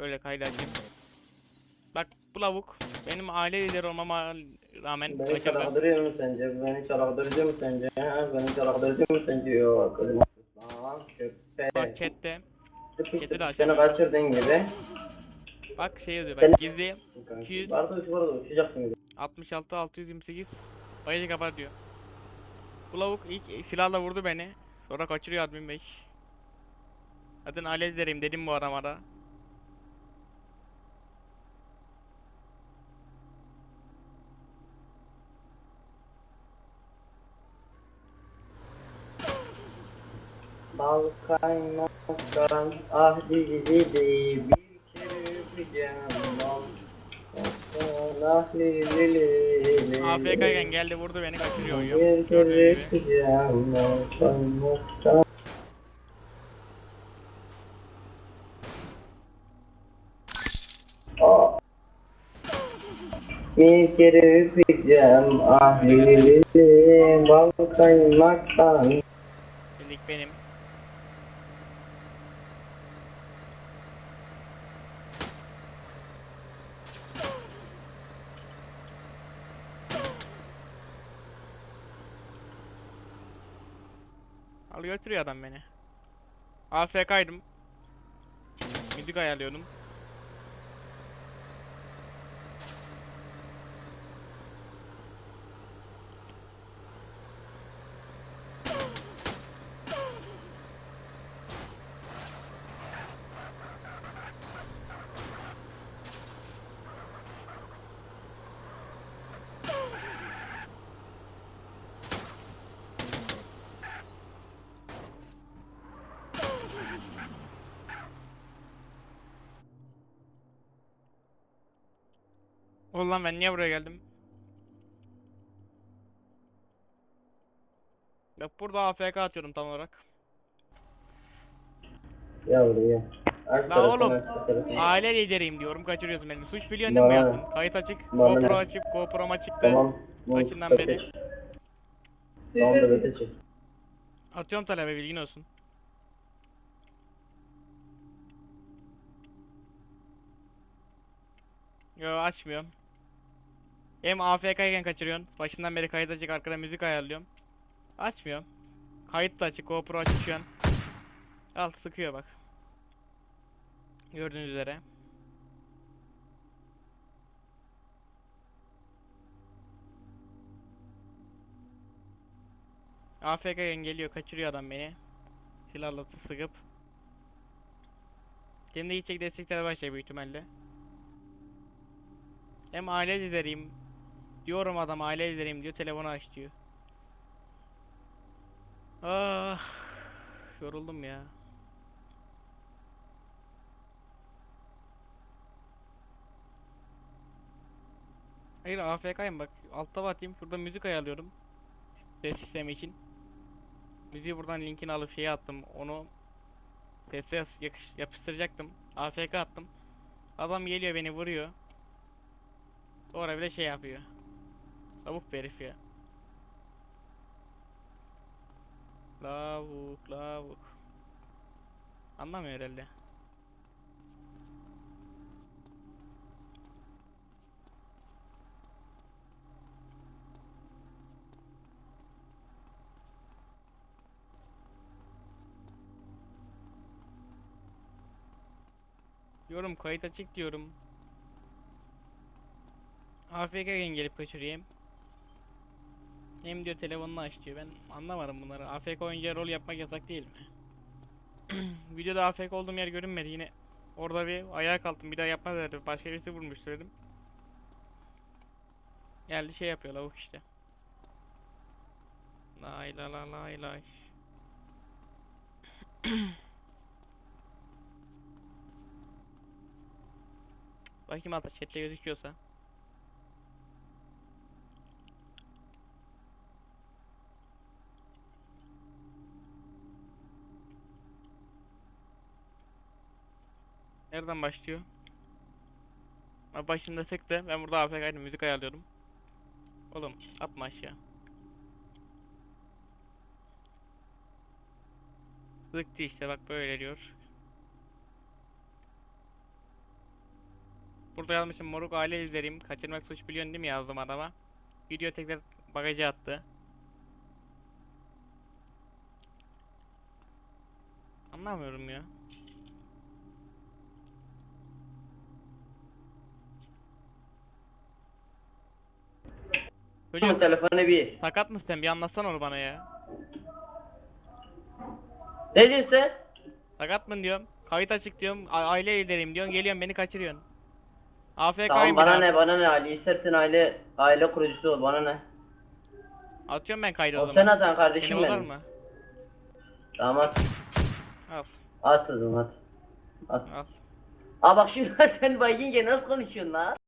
Böyle kaydı açayım. Bak bu lavuk benim aile lideri olmama rağmen Beni kaçırdı. çalaktırıyor mu sence? Beni çalaktırıyor mu sence? Beni çalaktırıyor mu sence? Yok. öyle Lan köpek. Bak chatte. chat'i de Seni açamıyorum. kaçırdığın gibi. Bak şey yazıyor bak gizli 200. Vardı uç vardı uçacaksın gibi. 66 628 Bayıcı kapat diyor. Bu lavuk ilk silahla vurdu beni. Sonra kaçırıyor admin 5. Zaten aile lideriyim dedim bu aramada. Bal kaymaktan ah dili bir kere öpeceğim. AFK'yken geldi vurdu beni kaçırıyor oyun. Gördüğünüz gibi. Bir kere öpeceğim ah li li li li bal kaymaktan. Dedik benim. Al götürüyor adam beni. AFK'ydım. Müzik ayarlıyordum. Ulan ben niye buraya geldim? Bak burada AFK atıyorum tam olarak. Ya. Aç La oğlum. Aile lideriyim diyorum kaçırıyorsun beni. Suç biliyorsun değil mi yaptın? Kayıt açık. Bana GoPro ne? açıp GoPro'm açıktı. Tamam. Başından beri. Tamam da öte çek. Atıyorum talebe bilgin olsun. Yo açmıyorum. Hem AFK iken kaçırıyorsun. Başından beri kayıt açık arkada müzik ayarlıyorum. Açmıyorum. Kayıt da açık GoPro açık şu an. Al sıkıyor bak. Gördüğünüz üzere. AFK iken geliyor kaçırıyor adam beni. Silahla sıkıp. Kendi gidecek desteklere başlıyor büyük ihtimalle. Hem aile lideriyim. Diyorum adam aile lideriyim diyor telefonu aç diyor. Ah, yoruldum ya. Hayır AFK'yim bak. Altta batayım. Şurada müzik ayarlıyorum. Ses sistemi için. Müziği buradan linkini alıp şeye attım. Onu sesle yas- yakış- yapıştıracaktım. AFK attım. Adam geliyor beni vuruyor. Sonra bir de şey yapıyor. Lavuk bir herif ya. Lavuk lavuk. Anlamıyor herhalde. Diyorum kayıt açık diyorum. AFK'ken gelip kaçırayım. Hem diyor telefonunu aç diyor. Ben anlamadım bunları. AFK oyuncuya rol yapmak yasak değil mi? Videoda AFK olduğum yer görünmedi. Yine orada bir ayağa kalktım. Bir daha yapma dedi. Başka birisi vurmuş dedim. Geldi şey yapıyor lavuk işte. Lay la la lay lay. Bakayım hatta chatte gözüküyorsa. Nereden başlıyor? Ha, Başında sıktı. Ben burada AFK'ydım. Müzik ayarlıyordum. Oğlum atma aşağı. Sıktı işte bak böyle diyor. burada yazmışım moruk aile izlerim. Kaçırmak suç biliyorsun değil mi yazdım adama. Video tekrar bagaja attı. Anlamıyorum ya. Şu Çocuk telefonu bir. sakat mısın sen bir anlatsana onu bana ya. Ne diyorsun? Sakat mı diyorum. Kayıt açık diyorum. a- Aile lideriyim diyorsun. Geliyorsun beni kaçırıyorsun. AFK'yim Tamam bana ne bana ne Ali istersen aile aile kurucusu ol bana ne? Atıyorum ben kaydı o O sen zaman. atan Seni kardeşim bozar benim. mı? Tamam at. Al. At kızım at. Al. Aa bak şimdi sen baygınca nasıl konuşuyorsun lan?